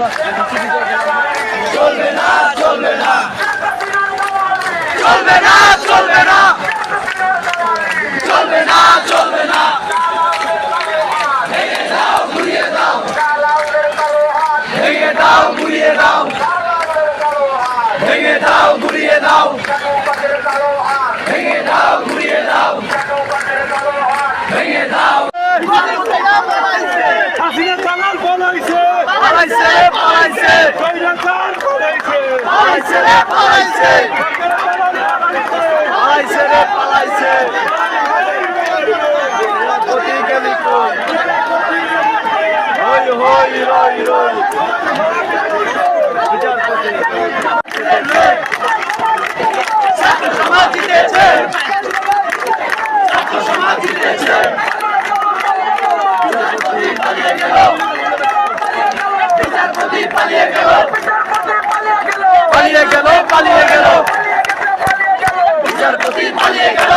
চলবে না চলবে না চলবে না চলবে না চলবে না চলবে না ভেঙে দাও ঘুরিয়ে দাও ভেঙে দাও ঘুরিয়ে দাও ভেঙে দাও ঘুরিয়ে দাও ভেঙে দাও হাসিনা দালাল বলাইছে পালাইছে রে পালাইছে পালাইছে রে পালাইছে পালাইছে রে পালাইছে কোটি গেলি কই হই হই রই রই বিচারপতি ছাত্র সমাজ জিতেছে ছাত্র সমাজ জিতেছে বিচারপতি পালিয়ে গেল বিচারপতি পালিয়ে গেল। পালিয়ে গেল পালিয়ে গেল। বিচারপতি পালিয়ে গেল।